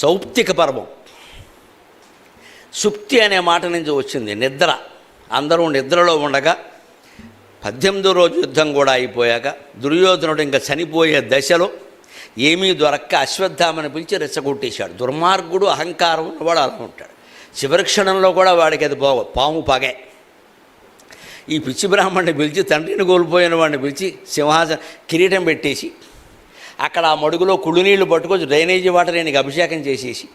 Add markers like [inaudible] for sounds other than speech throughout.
సౌప్తిక పర్వం సుప్తి అనే మాట నుంచి వచ్చింది నిద్ర. అందరూ నిద్రలో ఉండగా పద్దెనిమిదో రోజు యుద్ధం కూడా అయిపోయాక దుర్యోధనుడు ఇంకా చనిపోయే దశలో ఏమీ దొరక్క అశ్వత్థామని పిలిచి రెచ్చగొట్టేశాడు. దుర్మార్గుడు అహంకారం ఉన్నవాడు అలా ఉంటాడు. చివరి క్షణంలో కూడా వాడికి అది పో పాము పగే. ఈ పిచ్చి బ్రాహ్మణ్ణి పిలిచి తండ్రిని కోల్పోయిన వాడిని పిలిచి సింహాసన కిరీటం పెట్టేసి అక్కడ ఆ మడుగులో కుళ్ళునీళ్ళు పట్టుకొచ్చి డ్రైనేజీ వాటర్ నేను అభిషేకం చేసేసి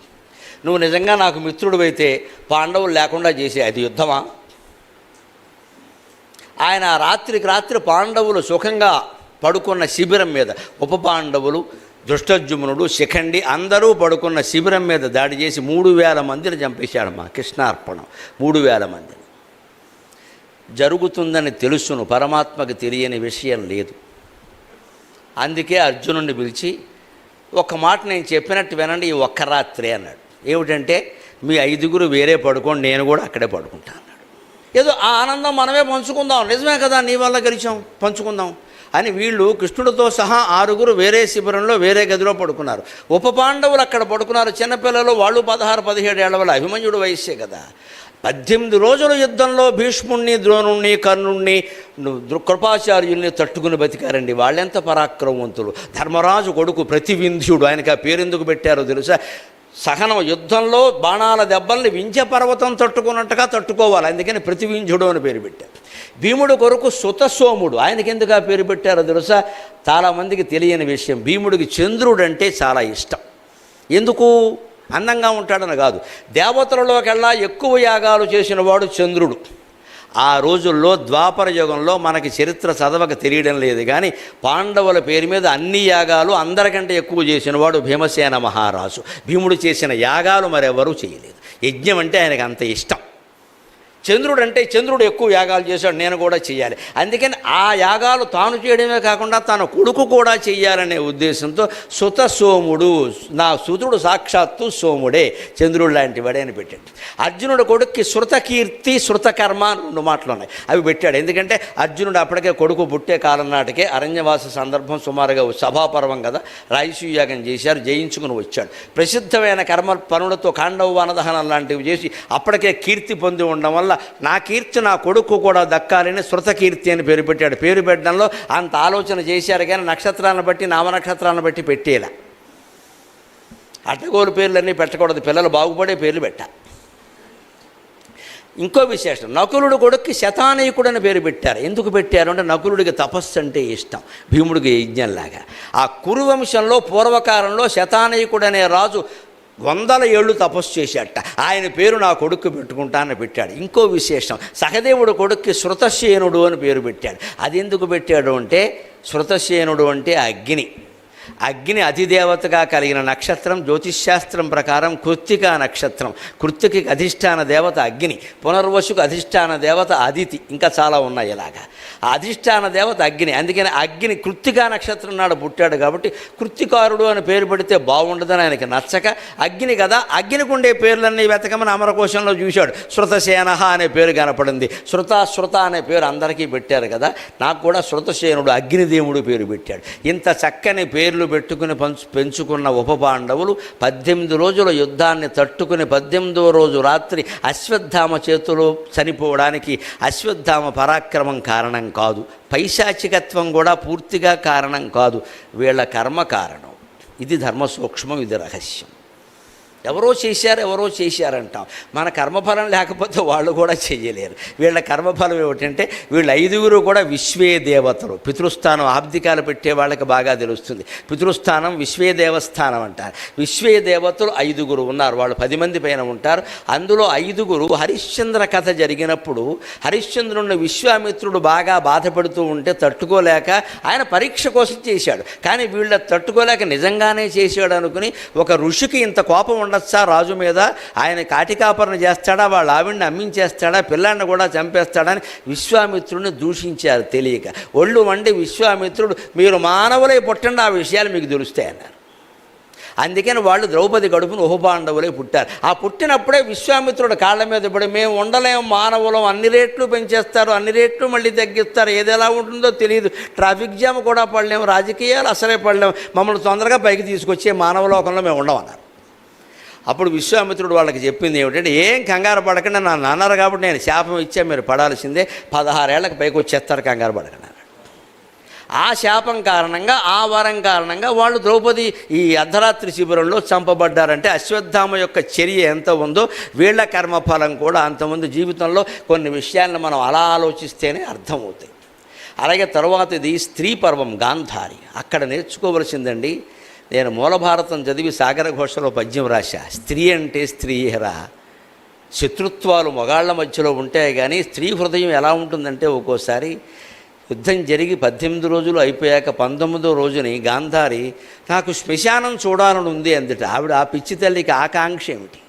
నువ్వు నిజంగా నాకు మిత్రుడు అయితే పాండవులు లేకుండా చేసే అది యుద్ధమా? ఆయన రాత్రికి రాత్రి పాండవులు సుఖంగా పడుకున్న శిబిరం మీద ఉప పాండవులు దుష్టజుమ్నుడు శిఖండి అందరూ పడుకున్న శిబిరం మీద దాడి చేసి మూడు వేల మందిని చంపేశాడు మా కృష్ణార్పణం. మూడు వేల మందిని. జరుగుతుందని తెలుసును పరమాత్మకు తెలియని విషయం లేదు. అందుకే అర్జునుడిని పిలిచి ఒక మాట నేను చెప్పినట్టు వినండి ఈ ఒక్క రాత్రి అన్నాడు. ఏమిటంటే మీ ఐదుగురు వేరే పడుకోండి నేను కూడా అక్కడే పడుకుంటాను అన్నాడు. ఏదో ఆ ఆనందం మనమే పంచుకుందాం. నిజమే కదా నీ వల్ల గెలిచాం పంచుకుందాం అని వీళ్ళు కృష్ణుడితో సహా ఆరుగురు వేరే శిబిరంలో వేరే గదిలో పడుకున్నారు. ఉప పాండవులు అక్కడ పడుకున్నారు. చిన్నపిల్లలు వాళ్ళు పదహారు పదిహేడు ఏళ్ళ వాళ్ళ అభిమన్యుడు వయస్సే కదా. పద్దెనిమిది రోజుల యుద్ధంలో భీష్ముణ్ణి ద్రోణుణ్ణి కర్ణుణ్ణి కృపాచార్యుల్ని తట్టుకుని బతికారండి. వాళ్ళెంత పరాక్రమవంతులు. ధర్మరాజు కొడుకు ప్రతివింధ్యుడు. ఆయనకి ఆ పేరెందుకు పెట్టారో తెలుసా? సహనం యుద్ధంలో బాణాల దెబ్బల్ని వింజ పర్వతం తట్టుకున్నట్టుగా తట్టుకోవాలి. అందుకని ప్రతివింధ్యుడు అని పేరు పెట్టారు. భీముడు కొరకు సుతసోముడు. ఆయనకి ఎందుకు ఆ పేరు పెట్టారో తెలుసా? చాలామందికి తెలియని విషయం. భీముడికి చంద్రుడు అంటే చాలా ఇష్టం. ఎందుకు? అందంగా ఉంటాడని కాదు. దేవతలలోకెల్లా ఎక్కువ యాగాలు చేసిన వాడు చంద్రుడు. ఆ రోజుల్లో ద్వాపర యుగంలో మనకి చరిత్ర చదవక తెలియడం లేదు. కానీ పాండవుల పేరు మీద అన్ని యాగాలు అందరికంటే ఎక్కువ చేసినవాడు భీమసేన మహారాజు. భీముడు చేసిన యాగాలు మరెవరూ చేయలేదు. యజ్ఞం అంటే ఆయనకు అంత ఇష్టం. చంద్రుడు అంటే చంద్రుడు ఎక్కువ యాగాలు చేశాడు నేను కూడా చేయాలి. అందుకని ఆ యాగాలు తాను చేయడమే కాకుండా తన కొడుకు కూడా చేయాలనే ఉద్దేశంతో సుత సోముడు నా సుతుడు సాక్షాత్తు సోముడే చంద్రుడు లాంటి వాడే అని పెట్టాడు. అర్జునుడు కొడుక్కి శృతకీర్తి శృతకర్మ అని రెండు మాటలు ఉన్నాయి అవి పెట్టాడు. ఎందుకంటే అర్జునుడు అప్పటికే కొడుకు పుట్టే కాలం నాటికే అరణ్యవాస సందర్భం సుమారుగా సభాపర్వం కదా రాయసూయాగం చేశారు జయించుకుని వచ్చాడు. ప్రసిద్ధమైన కర్మ పనులతో కాండవ వనదహనం లాంటివి చేసి అప్పటికే కీర్తి పొంది ఉండడం వల్ల నా కీర్తి నా కొడుకు కూడా దక్కాలని శృతకీర్తి అని పేరు పెట్టాడు. పేరు పెట్టడంలో అంత ఆలోచన చేశారు కానీ నక్షత్రాలను బట్టి నామనక్షత్రాలను బట్టి పెట్టేలా. అడ్డగోలు పేర్లన్నీ పెట్టకూడదు. పిల్లలు బాగుపడే పేర్లు పెట్టాలి ఇంకో విశేషం నకులుడు కొడుక్కి శతానీకుడు అని పేరు పెట్టారు. ఎందుకు పెట్టారు అంటే నకులుడికి తపస్సు అంటే ఇష్టం భీముడికి యజ్ఞంలాగా. ఆ కురువంశంలో పూర్వకాలంలో శతానీకుడు అనే రాజు వందల ఏళ్ళు తపస్సు చేశాట ఆయన పేరు నా కొడుకు పెట్టుకుంటానని పెట్టాడు. ఇంకో విశేషం సహదేవుడు కొడుక్కి శృతసేనుడు అని పేరు పెట్టాడు. అది ఎందుకు పెట్టాడు అంటే శృతసేనుడు అంటే అగ్ని. అగ్ని అధిదేవతగా కలిగిన నక్షత్రం జ్యోతిష్శాస్త్రం ప్రకారం కృత్తికా నక్షత్రం. కృత్తికి అధిష్టాన దేవత అగ్ని పునర్వసుకు అధిష్టాన దేవత అదితి. ఇంకా చాలా ఉన్నాయి ఇలాగా. ఆ అధిష్టాన దేవత అగ్ని. అందుకని అగ్ని కృత్తికా నక్షత్రం నాడు పుట్టాడు కాబట్టి కృత్తికారుడు అని పేరు పెడితే బాగుండదని ఆయనకి నచ్చక అగ్ని కదా అగ్నికి ఉండే పేర్లన్నీ వెతకమని అమరకోశంలో చూశాడు. శృతసేన అనే పేరు కనపడింది. శృత శృత అనే పేరు అందరికీ పెట్టారు కదా నాకు కూడా శృతసేనుడు అగ్నిదేవుడు పేరు పెట్టాడు. ఇంత చక్కని పేరు పేర్లు పెట్టుకుని పంచు పెంచుకున్న ఉప పాండవులు పద్దెనిమిది రోజుల యుద్ధాన్ని తట్టుకుని పద్దెనిమిదో రోజు రాత్రి అశ్వత్థామ చేతిలో చనిపోవడానికి అశ్వత్థామ పరాక్రమం కారణం కాదు. పైశాచికత్వం కూడా పూర్తిగా కారణం కాదు. వీళ్ళ కర్మ కారణం. ఇది ధర్మ సూక్ష్మం ఇది రహస్యం. ఎవరో చేశారు ఎవరో చేశారంటాం. మన కర్మఫలం లేకపోతే వాళ్ళు కూడా చేయలేరు. వీళ్ళ కర్మఫలం ఏమిటంటే వీళ్ళ ఐదుగురు కూడా విశ్వే దేవతలు పితృస్థానం ఆబ్దికాలు పెట్టే వాళ్ళకి బాగా తెలుస్తుంది. పితృస్థానం విశ్వే దేవస్థానం అంటారు. విశ్వే దేవతలు ఐదుగురు ఉన్నారు. వాళ్ళు పది మంది పైన ఉంటారు. అందులో ఐదుగురు హరిశ్చంద్ర కథ జరిగినప్పుడు హరిశ్చంద్రుడిని విశ్వామిత్రుడు బాగా బాధపడుతూ ఉంటే తట్టుకోలేక ఆయన పరీక్ష కోసం చేశాడు. కానీ వీళ్ళ తట్టుకోలేక నిజంగానే చేశాడు అనుకుని ఒక ఋషికి ఇంత కోపం ఉండొచ్చా రాజు మీద ఆయన కాటికాపరణ చేస్తాడా వాళ్ళ ఆవిడ్ని అమ్మించేస్తాడా పిల్లాన్ని కూడా చంపేస్తాడని విశ్వామిత్రుడిని దూషించారు తెలియక. ఒళ్ళు వండి విశ్వామిత్రుడు మీరు మానవులై పుట్టండి ఆ విషయాలు మీకు తెలుస్తాయన్నారు అందుకని వాళ్ళు ద్రౌపది గడుపును ఉపపాండవులే పుట్టారు. ఆ పుట్టినప్పుడే విశ్వామిత్రుడు కాళ్ళ మీద పడి మేము ఉండలేము మానవులం అన్ని రేట్లు పెంచేస్తారు అన్ని రేట్లు మళ్ళీ తగ్గిస్తారు ఏది ఎలా ఉంటుందో తెలియదు. ట్రాఫిక్ జామ్ కూడా పడలేము రాజకీయాలు అసలే పడలేము మమ్మల్ని తొందరగా పైకి తీసుకొచ్చే మానవ లోకంలో మేము ఉండమన్నారు. అప్పుడు విశ్వామిత్రుడు వాళ్ళకి చెప్పింది ఏమిటంటే ఏం కంగారు పడకుండా నా నాన్నారు కాబట్టి నేను శాపం ఇచ్చా మీరు పడాల్సిందే. పదహారేళ్ళకు పైకి వచ్చేస్తారు కంగారు పడకుండా ఆ శాపం కారణంగా ఆ వరం కారణంగా వాళ్ళు ద్రౌపది ఈ అర్ధరాత్రి శిబిరంలో చంపబడ్డారంటే అశ్వత్థామ యొక్క చర్య ఎంత ఉందో వీళ్ళ కర్మఫలం కూడా అంతమంది జీవితంలో కొన్ని విషయాలను మనం అలా ఆలోచిస్తేనే అర్థమవుతాయి. అలాగే తర్వాతది స్త్రీ పర్వం గాంధారి. అక్కడ నేర్చుకోవలసిందండి నేను మూలభారతం చదివి సాగర ఘోషలో పద్యం రాశా. స్త్రీ అంటే స్త్రీహరా శత్రుత్వాలు మగాళ్ళ మధ్యలో ఉంటాయి కానీ స్త్రీ హృదయం ఎలా ఉంటుందంటే ఒక్కోసారి యుద్ధం జరిగి పద్దెనిమిది రోజులు అయిపోయాక పంతొమ్మిదో రోజుని గాంధారి నాకు శ్మశానం చూడాలని ఉంది అందుట. ఆవిడ ఆ పిచ్చి తల్లికి ఆకాంక్ష ఏమిటి?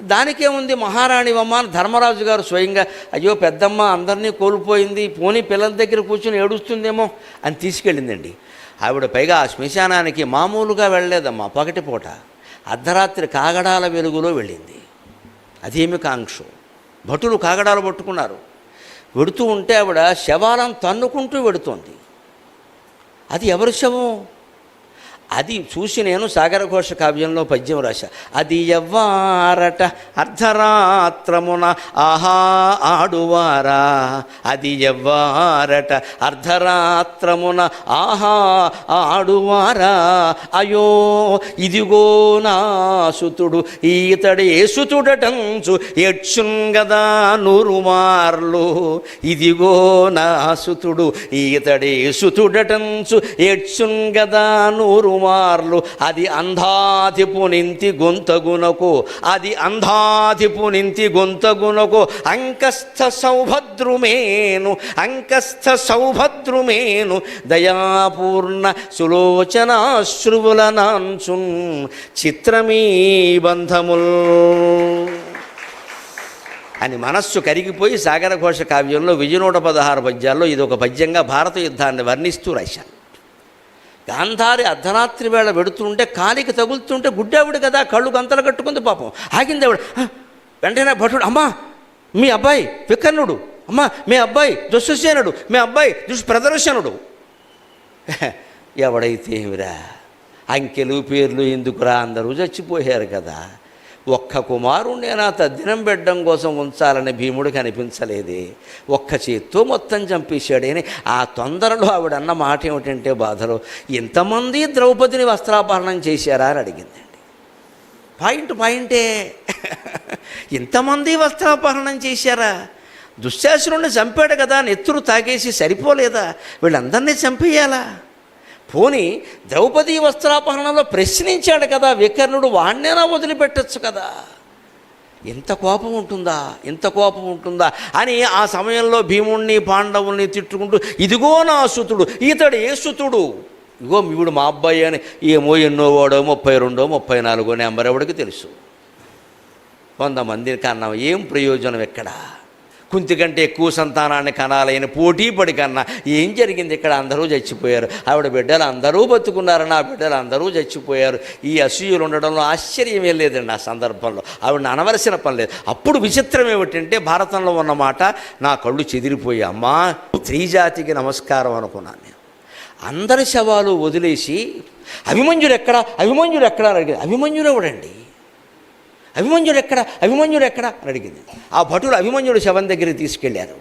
దానికేముంది? మహారాణివమ్మ అని ధర్మరాజు గారు స్వయంగా అయ్యో పెద్దమ్మ అందరినీ కోల్పోయింది. పోనీ పిల్లల దగ్గర కూర్చొని ఏడుస్తుందేమో అని తీసుకెళ్ళిందండి. ఆవిడ పైగా ఆ శ్మశానానికి మామూలుగా వెళ్ళలేదమ్మా పగటిపూట. అర్ధరాత్రి కాగడాల వెలుగులో వెళ్ళింది. అదేమి కాంక్ష? భటులు కాగడాలు పట్టుకున్నారు. వెడుతూ ఉంటే ఆవిడ శవాలను తన్నుకుంటూ వెడుతోంది. అది ఎవరి శవం? అది చూసి నేను సాగరఘోష కావ్యంలో పద్యం రాశా. అది ఎవ్వారట అర్ధరాత్రమున ఆహా ఆడువారా. అది ఎవ్వారట అర్ధరాత్రమున ఆహా ఆడువారా. అయో ఇదిగో నా సుతుడు ఈతడు ఏసుతుడటంచు ఎడ్చున్ గదా నూరు మార్లు ఇదిగో నా సుతుడు ఈతడు ఏసుతుడటంచు ఎడ్చున్ గదా నూరు కుమారులు అది అంధాధిపు నింతి గొంతగునకు అది అంధాధిపు నింతి గొంతగునకు అంకస్థ సౌభద్రుమేను అంకస్థ సౌభద్రుమేను దయాపూర్ణ సులోచనాశ్రువుల నాంచున్ చిత్రమీ బంధముల్. అని మనస్సు కరిగిపోయి సాగరఘోష కావ్యంలో విజయనూట పదహారు పద్యాల్లో ఇది ఒక పద్యంగా భారత యుద్ధాన్ని వర్ణిస్తూ రాశాను గాంధారి అర్ధరాత్రి వేళ వెడుతుంటే కాలికి తగులుతుంటే గుడ్డావిడు కదా కళ్ళు గంతలు కట్టుకుంది పాపం. ఆగింది ఆవిడ. వెంటనే భటుడు అమ్మా మీ అబ్బాయి వికర్ణుడు. అమ్మా మీ అబ్బాయి దుశ్శసేనుడు మీ అబ్బాయి దుష్ప్రదర్శనుడు. [laughs] ఎవడైతే ఏమిరా? అంకెలు పేర్లు ఎందుకురా? అందరూ చచ్చిపోయారు కదా. ఒక్క కుమారుణ్ణి నా తద్దినం పెట్టడం కోసం ఉంచాలని భీముడికి అనిపించలేదే ఒక్క చేత్తో మొత్తం చంపేశాడే అని ఆ తొందరలో ఆవిడన్న మాట ఏమిటంటే బాధలో ఇంతమంది ద్రౌపదిని వస్త్రాపహరణం చేశారా? అని అడిగిందండి. పాయింట్ పాయింటే ఇంతమంది వస్త్రాపహరణం చేశారా? దుశ్శాసనుడిని చంపాడు కదా నెత్తురు తాగేసి సరిపోలేదా? వీళ్ళందరినీ చంపేయాలా? పోని ద్రౌపది వస్త్రాపహరణలో ప్రశ్నించాడు కదా వికర్ణుడు వాణ్ణేనా వదిలిపెట్టచ్చు కదా. ఎంత కోపం ఉంటుందా? ఎంత కోపం ఉంటుందా? అని ఆ సమయంలో భీముణ్ణి పాండవుల్ని తిట్టుకుంటూ ఇదిగో నా సుతుడు ఇతడు ఏ సుతుడు. ఇగో ఇవిడు మా అబ్బాయి అని ఏమో ఎన్నో వాడో ముప్పై రెండో ముప్పై నాలుగో నెంబర్ ఎవడికి తెలుసు? కొంతమంది కన్నా. ఏం ప్రయోజనం ఎక్కడ? కుంతి కంటే ఎక్కువ సంతానాన్ని కనాలైన పోటీ పడి కన్నా ఏం జరిగింది ఇక్కడ? అందరూ చచ్చిపోయారు. ఆవిడ బిడ్డలు అందరూ బతుకున్నారు నా బిడ్డలు అందరూ చచ్చిపోయారు. ఈ అసూయలు ఉండడంలో ఆశ్చర్యమే లేదండి ఆ సందర్భంలో. ఆవిడని అనవలసిన పని లేదు. అప్పుడు విచిత్రం ఏమిటంటే భారతంలో ఉన్నమాట నా కళ్ళు చెదిరిపోయి అమ్మా స్త్రీజాతికి నమస్కారం అనుకున్నాను నేను. అందరి శవాలు వదిలేసి అభిమన్యుడు ఎక్కడ? అభిమన్యుడు ఎక్కడ? అడిగారు. అభిమన్యుడు ఎవడండి అభిమన్యుడు ఎక్కడ? అభిమన్యుడు ఎక్కడ? అని అడిగింది. ఆ భటులు అభిమన్యుడు శవం దగ్గరికి తీసుకెళ్ళారు.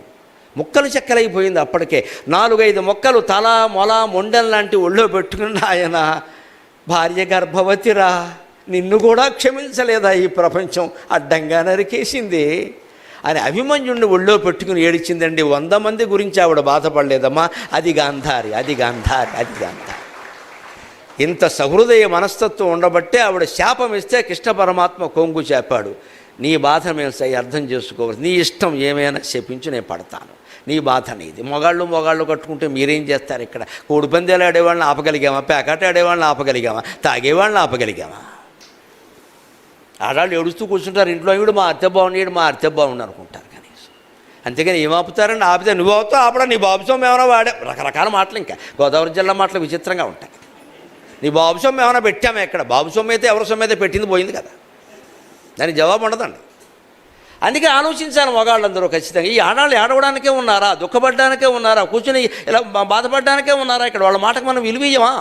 ముక్కలు చెక్కలైపోయింది అప్పటికే. నాలుగైదు మొక్కలు తల మొల మొండెం లాంటి ఒళ్ళో పెట్టుకున్న ఆయన భార్య గర్భవతిరా నిన్ను కూడా క్షమించలేదా ఈ ప్రపంచం? అడ్డంగా నరికేసింది. అని అభిమన్యుడిని ఒళ్ళో పెట్టుకుని ఏడిచిందండి. వంద మంది గురించి ఆవిడ బాధపడలేదమ్మా. అది గాంధారి అది గాంధారి అది గాంధారి ఇంత సహృదయ మనస్తత్వం ఉండబట్టే ఆవిడ శాపం ఇస్తే కృష్ణ పరమాత్మ కొంగు చేపాడు. నీ బాధ మేము సై అర్థం చేసుకోవాలి. నీ ఇష్టం ఏమైనా శపించి నేను పడతాను. నీ బాధ నీది. మొగాళ్ళు మొగాళ్ళు కట్టుకుంటే మీరేం చేస్తారు ఇక్కడ? కోడి పందేలు ఆడేవాళ్ళని ఆపగలిగామా? పేకాట ఆడేవాళ్ళని ఆపగలిగామా? తాగేవాళ్ళని ఆపగలిగామా? ఆడాళ్ళు ఏడుస్తూ కూర్చుంటారు. ఇంట్లో వీడు మా అత్త బాగుండేడు మా అత్త బాగుండు అనుకుంటారు కనీసం. అంతేగాని ఏం ఆపుతారండి ఆపితే నువ్వు అవుతావు ఆపడా నీ బాబుసం ఏమైనా వాడే రకరకాల మాటలు ఇంకా. గోదావరి జిల్లా మాటలు విచిత్రంగా ఉంటాయి. నీ బాబు సొమ్ము ఏమైనా పెట్టామే ఎక్కడ బాబు సొమ్ము అయితే ఎవరి సొమ్ము అయితే పెట్టింది పోయింది కదా. దానికి జవాబు ఉండదండి. అందుకే ఆలోచించాలి మగాళ్ళందరూ ఖచ్చితంగా. ఈ ఆడాళ్ళు ఆడవడానికే ఉన్నారా? దుఃఖపడడానికే ఉన్నారా? కూర్చుని ఇలా బాధపడడానికే ఉన్నారా ఇక్కడ? వాళ్ళ మాటకు మనం విలువీయమా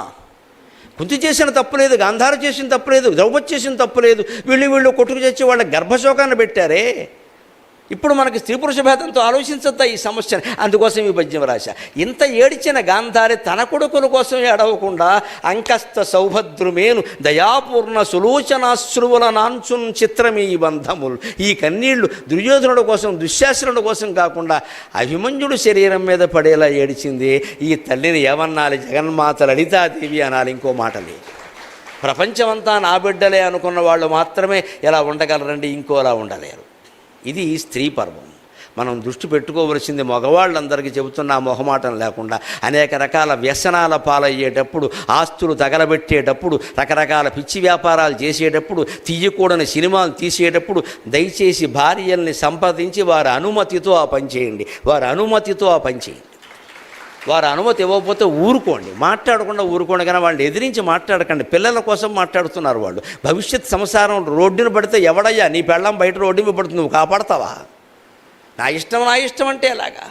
కుంతి చేసిన తప్పులేదు గాంధార చేసిన తప్పులేదు ద్రౌపది చేసిన తప్పులేదు వీళ్ళు వీళ్ళు కొట్టుకు చేసి వాళ్ళ గర్భశోకాన్ని పెట్టారే. ఇప్పుడు మనకి స్త్రీ పురుష భేదంతో ఆలోచించద్దా ఈ సమస్యని? అందుకోసం ఈ పద్యం రాశ. ఇంత ఏడిచిన గాంధారి తన కొడుకుల కోసం ఏడవకుండా అంకస్త సౌభద్రుమేను దయాపూర్ణ సులోచనాశ్రువుల నాంచున్ చిత్రమే ఈ బంధములు. ఈ కన్నీళ్ళు దుర్యోధనుడు కోసం దుశ్శాసనుడు కోసం కాకుండా అభిమన్యుడు శరీరం మీద పడేలా ఏడిచింది. ఈ తల్లిని ఏమన్నాలి? జగన్మాత లలితాదేవి అనాలి ఇంకో మాట లేదు ప్రపంచమంతా నా బిడ్డలే అనుకున్న వాళ్ళు మాత్రమే ఎలా ఉండగలరండి ఇంకోలా ఉండలేరు. ఇది స్త్రీ పర్వం. మనం దృష్టి పెట్టుకోవలసింది మగవాళ్ళందరికీ చెబుతున్న మొహమాటం లేకుండా. అనేక రకాల వ్యసనాల పాలయ్యేటప్పుడు ఆస్తులు తగలబెట్టేటప్పుడు రకరకాల పిచ్చి వ్యాపారాలు చేసేటప్పుడు తీయకూడని సినిమాలు తీసేటప్పుడు దయచేసి భార్యల్ని సంప్రదించి వారి అనుమతితో ఆ పని చేయండి. వారి అనుమతితో ఆ పని చేయండి. వారు అనుమతి ఇవ్వకపోతే ఊరుకోండి. మాట్లాడకుండా ఊరుకోండి కానీ వాళ్ళని ఎదిరించి మాట్లాడకండి. పిల్లల కోసం మాట్లాడుతున్నారు వాళ్ళు. భవిష్యత్ సంసారం రోడ్డును పడితే ఎవడయ్యా? నీ పెళ్ళం బయట రోడ్డు మీద పడుతుంది. నువ్వు కాపాడతావా? నా ఇష్టం నా ఇష్టం అంటే ఎలాగా?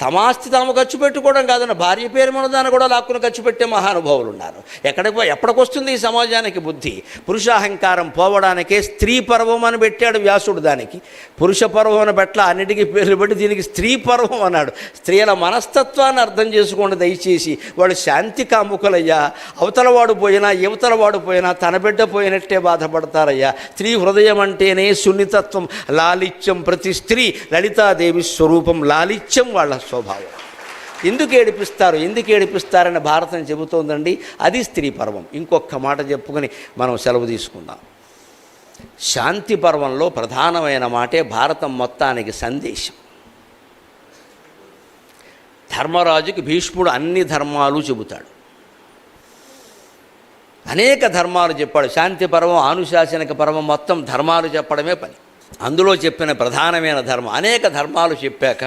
తమాస్తి తాము ఖర్చు పెట్టుకోవడం కాదన్న భార్య పేరు మనదాన్ని కూడా లాక్కుని ఖర్చు పెట్టే మహానుభావులు ఉన్నారు ఎక్కడికి ఎప్పటికొస్తుంది ఈ సమాజానికి బుద్ధి? పురుషాహంకారం పోవడానికే స్త్రీ పర్వం అని పెట్టాడు వ్యాసుడు దానికి. పురుష పర్వం అని పెట్ల అన్నిటికీ పేర్లు పెట్టి దీనికి స్త్రీ పర్వం అన్నాడు. స్త్రీల మనస్తత్వాన్ని అర్థం చేసుకోండి దయచేసి. వాడు శాంతి కాముకులయ్యా. అవతల వాడు పోయినా యువతల వాడు పోయినా తన బిడ్డ పోయినట్టే బాధపడతారయ్యా. స్త్రీ హృదయం అంటేనే సున్నితత్వం. లాలిత్యం ప్రతి స్త్రీ. లలితాదేవి స్వరూపం లాలిత్యం వాళ్ళ స్వభావం. ఎందుకు ఏడిపిస్తారు? ఎందుకు ఏడిపిస్తారని భారతం చెబుతోందండి. అది స్త్రీ పర్వం. ఇంకొక మాట చెప్పుకొని మనం సెలవు తీసుకుందాం. శాంతి పర్వంలో ప్రధానమైన మాటే భారతం మొత్తానికి సందేశం. ధర్మరాజుకి భీష్ముడు అన్ని ధర్మాలు చెబుతాడు. అనేక ధర్మాలు చెప్పాడు. శాంతి పర్వం ఆనుశాసనిక పర్వం మొత్తం ధర్మాలు చెప్పడమే పని. అందులో చెప్పిన ప్రధానమైన ధర్మం. అనేక ధర్మాలు చెప్పాక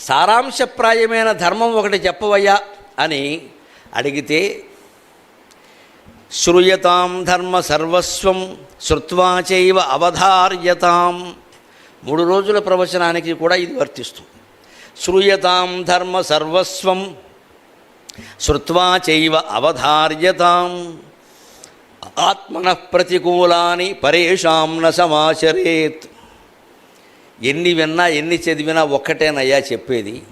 సారాంశప్రాయమైన ధర్మం ఒకటి చెప్పవయ్యా అని అడిగితే శ్రూయతాం ధర్మ సర్వస్వం శ్రుత్వా చైవ అవధార్యతాం. మూడు రోజుల ప్రవచనానికి కూడా ఇది వర్తిస్తుంది. శ్రూయతాం ధర్మ సర్వస్వం శ్రుత్వా చైవ అవధార్యతాం. ఆత్మన ప్రతికూలాని పరేషాం న సమాచరేత్ ఎన్ని విన్నా ఎన్ని చదివినా ఒక్కటేనయ్యా చెప్పేది.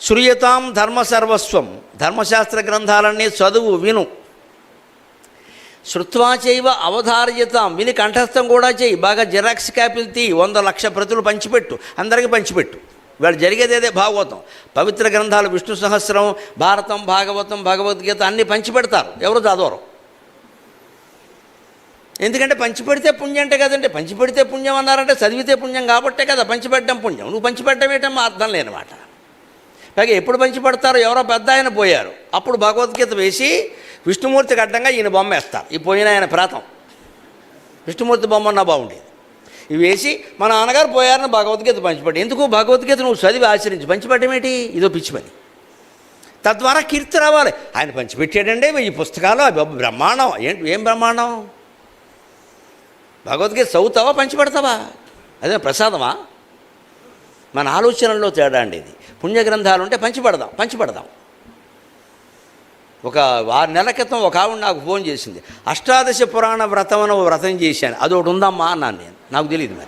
శ్రూయతాం ధర్మ సర్వస్వం ధర్మశాస్త్ర గ్రంథాలన్నీ చదువు విను. శృత్వా చేయవ అవధార్యతాం. విని కంఠస్థం కూడా చేయి. బాగా జిరాక్స్ కాపీలు తీ వంద లక్ష ప్రతులు పంచిపెట్టు. అందరికీ పంచిపెట్టు. వాళ్ళు జరిగేది అదే భాగవతం. పవిత్ర గ్రంథాలు విష్ణు సహస్రం భారతం భాగవతం భగవద్గీత అన్నీ పంచిపెడతారు. ఎవరు చదవరు. ఎందుకంటే పంచిపెడితే పుణ్యం అంటే కదండి. పంచిపెడితే పుణ్యం అన్నారంటే చదివితే పుణ్యం కాబట్టే కదా పంచిపెట్టడం పుణ్యం. నువ్వు పంచిపెట్టడం ఏంటమ్మా? అర్థం లేనమాట పైగా ఎప్పుడు పంచిపెడతారో ఎవరో పెద్ద ఆయన పోయారు. అప్పుడు భగవద్గీత వేసి విష్ణుమూర్తికి అడ్డంగా ఈయన బొమ్మ వేస్తారు. ఈ పోయిన ఆయన ప్రాతం విష్ణుమూర్తి బొమ్మ అన్న బాగుండేది. ఇవి వేసి మా నాన్నగారు పోయారని భగవద్గీత పంచిపెట్టి ఎందుకు భగవద్గీత నువ్వు చదివి ఆచరించి? పంచిపెట్టడం ఏంటి? ఇదో పిచ్చి పని. తద్వారా కీర్తి రావాలి. ఆయన పంచిపెట్టాడండి. ఈ పుస్తకాలు అవి బ్రహ్మాండం. ఏంటి? ఏం బ్రహ్మాండం? భగవద్గీత చదువుతావా పంచిపెడతావా? అదే ప్రసాదమా? మన ఆలోచనల్లో తేడా అండి ఇది. పుణ్యగ్రంథాలు ఉంటే పంచిపెడదాం పంచిపెడదాం. ఒక ఆరు నెలల క్రితం ఒక ఆవిడ నాకు ఫోన్ చేసింది. అష్టాదశ పురాణ వ్రతం ఓ వ్రతం చేశాను. అదొకటి ఉందమ్మా అన్నాను నేను. నాకు తెలియదు మరి.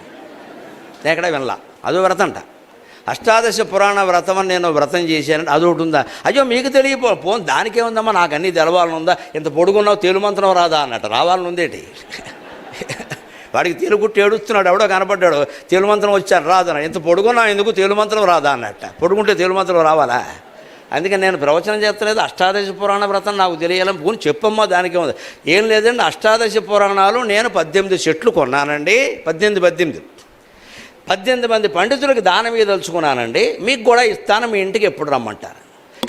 నేను ఎక్కడ వినలా. అదో వ్రతం అంట. అష్టాదశ పురాణ వ్రతం అని నేను వ్రతం చేశాను. అదొకటి ఉందా? అయ్యో మీకు తెలియపో. ఫోన్ దానికే ఉందమ్మా. నాకు అన్నీ తెలవాలనుందా ఇంత పొడుగున్నావు తేలుమంత్రం రాదా అన్నట్టు. రావాలనుందేటి ఉందేటి? వాడికి తెలుగుట్టు ఏడుస్తున్నాడు ఎవడో కనపడ్డాడు తెలుమంత్రం వచ్చాడు రాదన్న ఇంత పొడుగున్నా ఎందుకు తెలుమంత్రం రాదా అన్నట్ట. పొడుగుంటే తెలుమంత్రం రావాలా? అందుకని నేను ప్రవచనం చేస్తలేదు అష్టాదశ పురాణ వ్రతం నాకు తెలియాలని పోని చెప్పమ్మా దానికి ఉంది ఏం లేదండి అష్టాదశ పురాణాలు నేను పద్దెనిమిది చెట్లు కొన్నానండి. పద్దెనిమిది పద్దెనిమిది. పద్దెనిమిది మంది పండితులకు దానం ఇదలుచుకున్నానండి మీకు కూడా ఇస్తాను మీ ఇంటికి ఎప్పుడు రమ్మంటారు?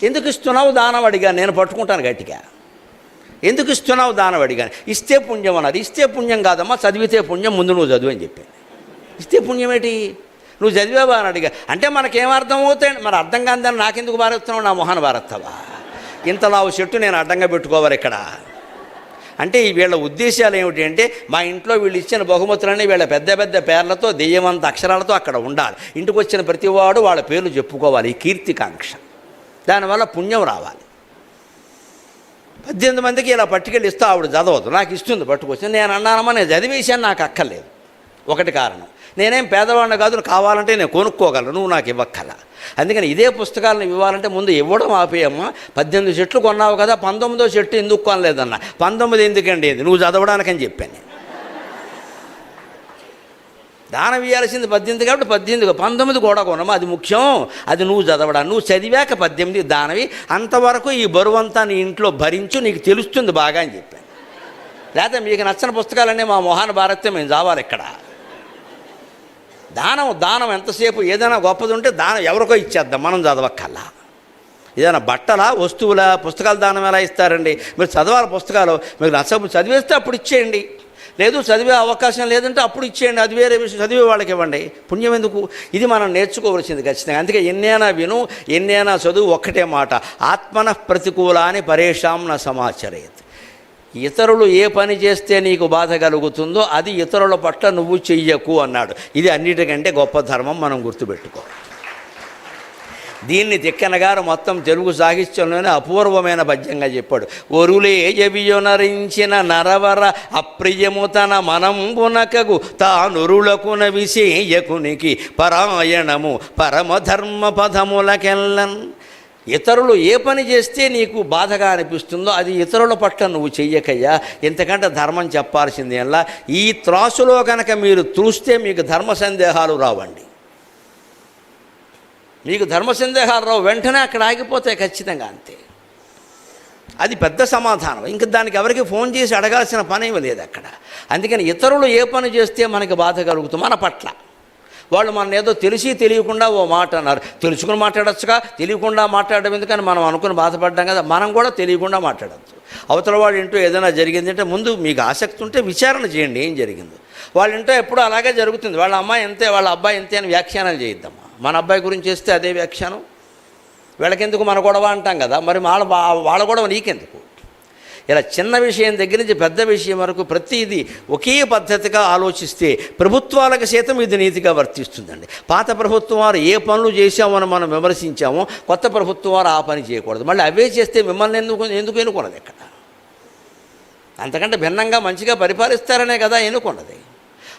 ఎందుకు ఇస్తున్నావు దానం అడిగా నేను పట్టుకుంటాను గట్టిగా. ఎందుకు ఇస్తున్నావు దానం అడిగాను. ఇస్తే పుణ్యం అన్నది. ఇస్తే పుణ్యం కాదమ్మా చదివితే పుణ్యం ముందు నువ్వు చదువు అని చెప్పాను. ఇస్తే పుణ్యం ఏంటి నువ్వు చదివావా అని అడిగా. అంటే మనకేం అర్థం మరి అర్థం కాదని నాకెందుకు భారత్తున్నావు నా మొహాన్ని భారెత్తావా? ఇంతలావు చెట్టు నేను అడ్డంగా పెట్టుకోవాలి ఇక్కడ. అంటే వీళ్ళ ఉద్దేశాలు ఏమిటి అంటే మా ఇంట్లో వీళ్ళు ఇచ్చిన బహుమతులన్నీ వీళ్ళ పెద్ద పెద్ద పేర్లతో దెయ్యమంత అక్షరాలతో అక్కడ ఉండాలి. ఇంటికి వచ్చిన ప్రతివాడు వాళ్ళ పేర్లు చెప్పుకోవాలి. ఈ కీర్తికాంక్ష. దానివల్ల పుణ్యం రావాలి. పద్దెనిమిది మందికి ఇలా పట్టుకెళ్ళి ఇస్తా ఆవిడ చదవదు. నాకు ఇస్తుంది పట్టుకొచ్చి. నేను అన్నానమ్మా నేను చదివేశాను నాకు అక్కర్లేదు. ఒకటి కారణం. నేనేం పేదవాడిని కాదు కావాలంటే నేను కొనుక్కోగలను నువ్వు నాకు ఇవ్వక్కల అందుకని ఇదే పుస్తకాలను ఇవ్వాలంటే ముందు ఇవ్వడం ఆపేయమ్మా. పద్దెనిమిది చెట్లు కొన్నావు కదా పంతొమ్మిదో చెట్టు ఎందుకు కొనలేదన్న? పంతొమ్మిది ఎందుకండి నువ్వు చదవడానికని చెప్పాను నేను. దానం ఇవ్వాల్సింది పద్దెనిమిది కాబట్టి పద్దెనిమిది పంతొమ్మిది కూడా కొనమా? అది ముఖ్యం. అది నువ్వు చదవడా? నువ్వు చదివాక పద్దెనిమిది దానవి. అంతవరకు ఈ బరువంతా నీ ఇంట్లో భరించు నీకు తెలుస్తుంది బాగా అని చెప్పాను. లేకపోతే మీకు నచ్చని పుస్తకాలన్నీ మా మొహాన భారత్యం మేము చావాలి ఇక్కడ. దానం దానం ఎంతసేపు ఏదైనా గొప్పది ఉంటే దానం ఎవరికో ఇచ్చేద్దాం. మనం చదవక్కల్లా ఏదైనా బట్టల వస్తువుల పుస్తకాల దానం ఎలా ఇస్తారండి? మీరు చదవాలి పుస్తకాలు మీకు నచ్చప్పుడు చదివేస్తే అప్పుడు ఇచ్చేయండి. లేదు చదివే అవకాశం లేదంటే అప్పుడు ఇచ్చేయండి అది వేరే విషయం. చదివే వాళ్ళకి ఇవ్వండి. పుణ్యం ఎందుకు? ఇది మనం నేర్చుకోవాల్సింది ఖచ్చితంగా. అందుకే ఎన్నైనా విను ఎన్నైనా చదువు ఒక్కటే మాట. ఆత్మన ప్రతికూలాని పరేషాం నా సమాచరేత్. ఇతరులు ఏ పని చేస్తే నీకు బాధ కలుగుతుందో అది ఇతరుల పట్ల నువ్వు చెయ్యకు అన్నాడు. ఇది అన్నిటికంటే గొప్ప ధర్మం మనం గుర్తుపెట్టుకోవాలి. దీన్ని తిక్కనగారు మొత్తం తెలుగు సాహిత్యంలోనే అపూర్వమైన పద్యంగా చెప్పాడు. ఒరులే జవియునరించిన నరవర అప్రియము తన మనంబునకగు తానురులకున విశేయకునికి పరాయణము పరమధర్మ పదములకెల్లన్. ఇతరులు ఏ పని చేస్తే నీకు బాధగా అనిపిస్తుందో అది ఇతరుల పట్ల నువ్వు చెయ్యకయ్యా. ఎంతకంటే ధర్మం చెప్పాల్సింది ఈ త్రాసులో కనుక మీరు చూస్తే మీకు ధర్మ సందేహాలు రావండి. మీకు ధర్మ సందేహాలు రావు వెంటనే అక్కడ ఆగిపోతాయి ఖచ్చితంగా అంతే. అది పెద్ద సమాధానం. ఇంక దానికి ఎవరికి ఫోన్ చేసి అడగాల్సిన పని లేదు అక్కడ. అందుకని ఇతరులు ఏ పని చేస్తే మనకి బాధ కలుగుతుంది మన పట్ల. వాళ్ళు మన ఏదో తెలిసి తెలియకుండా ఓ మాట అన్నారు. తెలుసుకుని మాట్లాడచ్చుగా తెలియకుండా మాట్లాడడం ఎందుకని మనం అనుకుని బాధపడ్డాం కదా మనం కూడా తెలియకుండా మాట్లాడచ్చు. అవతల వాళ్ళ ఇంటూ ఏదైనా జరిగిందంటే ముందు మీకు ఆసక్తి ఉంటే విచారణ చేయండి ఏం జరిగిందో. వాళ్ళ ఇంటో ఎప్పుడూ అలాగే జరుగుతుంది. వాళ్ళ అమ్మాయి ఎంతే వాళ్ళ అబ్బాయి ఎంతే అని వ్యాఖ్యానాలు చేయిద్దాం. మన అబ్బాయి గురించి చేస్తే అదే వ్యాఖ్యానం. వీళ్ళకెందుకు మన గొడవ అంటాం కదా మరి వాళ్ళ వాళ్ళ గొడవ నీకెందుకు? ఇలా చిన్న విషయం దగ్గర నుంచి పెద్ద విషయం వరకు ప్రతిదీ ఒకే పద్ధతిగా ఆలోచిస్తే ప్రభుత్వాలకు సైతం ఇది నీతిగా వర్తిస్తుందండి. పాత ప్రభుత్వం వారు ఏ పనులు చేశామని మనం విమర్శించామో కొత్త ప్రభుత్వం వారు ఆ పని చేయకూడదు. మళ్ళీ అవే చేస్తే మిమ్మల్ని ఎందుకు ఎందుకు ఎన్నుకున్నది ఎక్కడ అంతకంటే భిన్నంగా మంచిగా పరిపాలిస్తారనే కదా ఎన్నుకున్నది.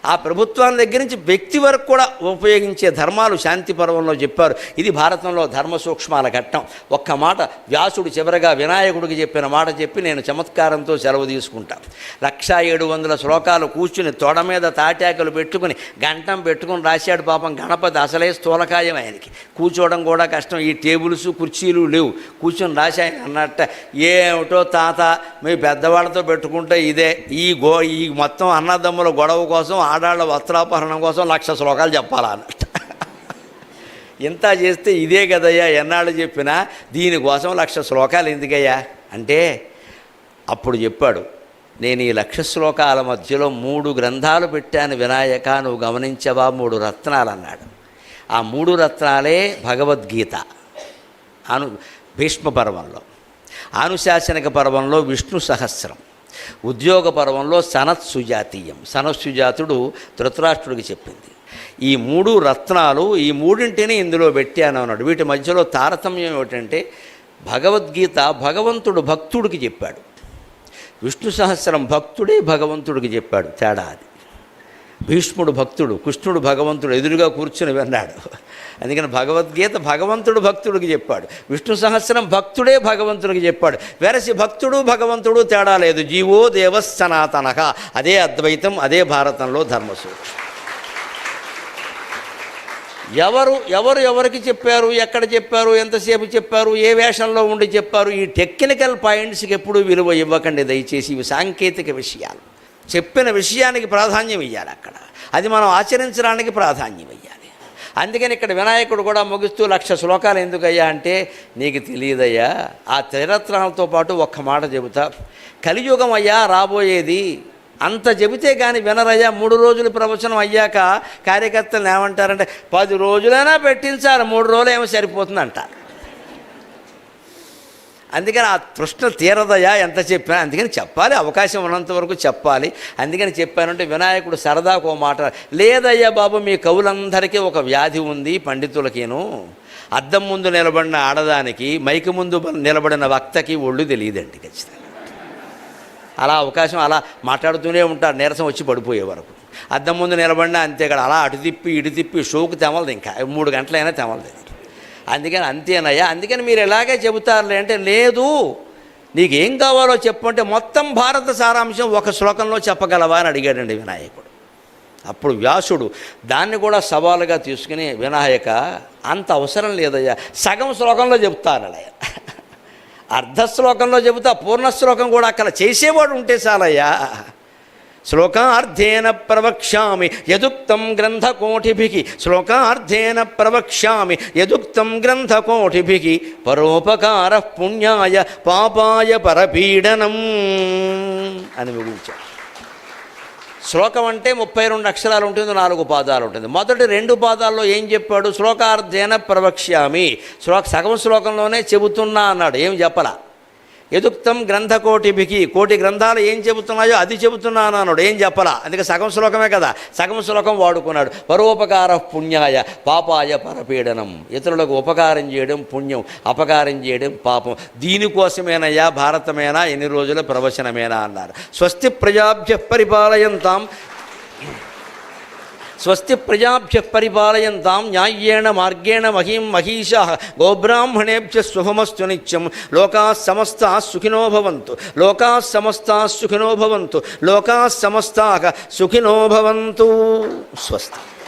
ఆ ప్రభుత్వం దగ్గర నుంచి వ్యక్తి వరకు కూడా ఉపయోగించే ధర్మాలు శాంతి పర్వంలో చెప్పారు. ఇది భారతంలో ధర్మ సూక్ష్మాల ఘట్టం. ఒక్క మాట వ్యాసుడు చివరగా వినాయకుడికి చెప్పిన మాట చెప్పి నేను చమత్కారంతో సెలవు తీసుకుంటాను లక్షా ఏడు వందల శ్లోకాలు కూర్చుని తొడ మీద తాటాకులు పెట్టుకుని గంటం పెట్టుకుని రాశాడు పాపం గణపతి అసలే స్థూలకాయం ఆయనకి. కూర్చోవడం కూడా కష్టం. ఈ టేబుల్స్ కుర్చీలు లేవు. కూర్చొని రాసి ఆయన అన్నట్ట ఏమిటో తాత మీ పెద్దవాళ్ళతో పెట్టుకుంటే ఇదే. ఈ గో ఈ మొత్తం అన్నదమ్ముల గొడవ కోసం ఆడాళ్ళ వస్త్రాపహరణం కోసం లక్ష శ్లోకాలు చెప్పాలన్నట్టు ఇంత చేస్తే ఇదే కదయ్యా ఎన్నాళ్ళు చెప్పినా దీనికోసం లక్ష శ్లోకాలు ఎందుకయ్యా? అంటే అప్పుడు చెప్పాడు నేను ఈ లక్ష శ్లోకాల మధ్యలో మూడు గ్రంథాలు పెట్టాను వినాయక నువ్వు గమనించవా? మూడు రత్నాలు అన్నాడు. ఆ మూడు రత్నాలే భగవద్గీత. అను భీష్మ పర్వంలో. అనుశాసనిక పర్వంలో విష్ణు సహస్రం. ఉద్యోగ పర్వంలో సనత్సుజాతీయం సుజాతీయం. సుజాతుడు ధృతరాష్ట్రుడికి చెప్పింది. ఈ మూడు రత్నాలు ఈ మూడింటిని ఇందులో పెట్టాను అన్నాడు. వీటి మధ్యలో తారతమ్యం ఏమిటంటే భగవద్గీత భగవంతుడు భక్తుడికి చెప్పాడు. విష్ణు సహస్రం భక్తుడే భగవంతుడికి చెప్పాడు తేడా అది. భీష్ముడు భక్తుడు కృష్ణుడు భగవంతుడు ఎదురుగా కూర్చుని విన్నాడు అందుకని భగవద్గీత భగవంతుడు భక్తుడికి చెప్పాడు. విష్ణు సహస్రం భక్తుడే భగవంతుడికి చెప్పాడు. వెరసి భక్తుడు భగవంతుడు తేడా లేదు. జీవో దేవ సనాతనక అదే అద్వైతం అదే భారతంలో ధర్మసూక్ష్మం. ఎవరు ఎవరు ఎవరికి చెప్పారు ఎక్కడ చెప్పారు ఎంతసేపు చెప్పారు ఏ వేషంలో ఉండి చెప్పారు ఈ టెక్నికల్ పాయింట్స్కి ఎప్పుడూ విలువ ఇవ్వకండి దయచేసి ఇవి సాంకేతిక విషయాలు. చెప్పిన విషయానికి ప్రాధాన్యం ఇవ్వాలి అక్కడ. అది మనం ఆచరించడానికి ప్రాధాన్యం ఇవ్వాలి అందుకని ఇక్కడ వినాయకుడు కూడా ముగిస్తూ లక్ష శ్లోకాలు ఎందుకయ్యా అంటే నీకు తెలియదయ్యా ఆ త్రిరత్నాలతో పాటు ఒక్క మాట చెబుతా. కలియుగం అయ్యా రాబోయేది. అంత చెబితే కానీ వినరయ్యా మూడు రోజులు ప్రవచనం అయ్యాక కార్యకర్తలు ఏమంటారంటే పది రోజులైనా పెట్టించాలి మూడు రోజులు ఏమో సరిపోతుంది అంటారు అందుకని ఆ తృష్ణ తీరదయా ఎంత చెప్పినా అందుకని చెప్పాలి అవకాశం ఉన్నంత వరకు చెప్పాలి. అందుకని చెప్పానంటే వినాయకుడు సరదాకు ఓ మాట లేదయ్యా బాబు మీ కవులందరికీ ఒక వ్యాధి ఉంది పండితులకేను. అద్దం ముందు నిలబడిన ఆడదానికి మైకి ముందు నిలబడిన వక్తకి ఒళ్ళు తెలియదండి ఖచ్చితంగా. అలా అవకాశం అలా మాట్లాడుతూనే ఉంటారు నీరసం వచ్చి పడిపోయే వరకు. అద్దం ముందు నిలబడినా అంతే కదా అలా అటు తిప్పి ఇటు తిప్పి షోకు తెమలదు ఇంకా మూడు గంటలైనా తెమలదు అందుకని అంతేనయ్యా. అందుకని మీరు ఎలాగే చెబుతారులే అంటే లేదు నీకేం కావాలో కావాలో చెప్పంటే మొత్తం భారత సారాంశం ఒక శ్లోకంలో చెప్పగలవా అని అడిగాడండి వినాయకుడు. అప్పుడు వ్యాసుడు దాన్ని కూడా సవాలుగా తీసుకుని వినాయక అంత అవసరం లేదయ్యా. సగం శ్లోకంలో చెప్తానయ్యా అర్ధ శ్లోకంలో చెబుతా పూర్ణ శ్లోకం కూడా అక్కడ చేసేవాడు ఉంటే చాలయ్యా. శ్లోకార్థేన ప్రవక్ష్యామి యదుక్తం గ్రంథకోటిభికి శ్లోకార్థేన ప్రవక్ష్యామి యదుక్తం గ్రంథకోటిభికి పరోపకార పుణ్యాయ పాపాయ పరపీడనం అని ముగించాడు శ్లోకం అంటే ముప్పై రెండు అక్షరాలు ఉంటుంది నాలుగు పాదాలు ఉంటుంది మొదటి రెండు పాదాల్లో ఏం చెప్పాడు? శ్లోకార్థేన ప్రవక్ష్యామి శ్లోక సగం శ్లోకంలోనే చెబుతున్నా అన్నాడు. ఏం చెప్పలా? ఎదుక్తం గ్రంథకోటిభికి కోటి గ్రంథాలు ఏం చెబుతున్నాయో అది చెబుతున్నాను అన్నాడు. ఏం చెప్పలా? అందుకే సగం శ్లోకమే కదా. సగం శ్లోకం వాడుకున్నాడు. పరోపకార పుణ్యాయ పాపాయ పరపీడనం. ఇతరులకు ఉపకారం చేయడం పుణ్యం అపకారం చేయడం పాపం. దీనికోసమేనయ్యా భారతమేనా? ఎన్ని రోజుల ప్రవచనమేనా? అన్నారు. స్వస్తి ప్రజాభ్య పరిపాలయంతాం. స్వస్తి ప్రజాభ్య పరిపాలయంతాం న్యాయ్యేణ మార్గేణ మహీం మహీషా గోబ్రాహ్మణేభ్య శుభమస్తు నిత్యం. లోకా సమస్త సుఖినో భవంతు. లోకా సమస్త సుఖినో భవంతు. లోకా సమస్త సుఖినో భవంతు. స్వస్తి.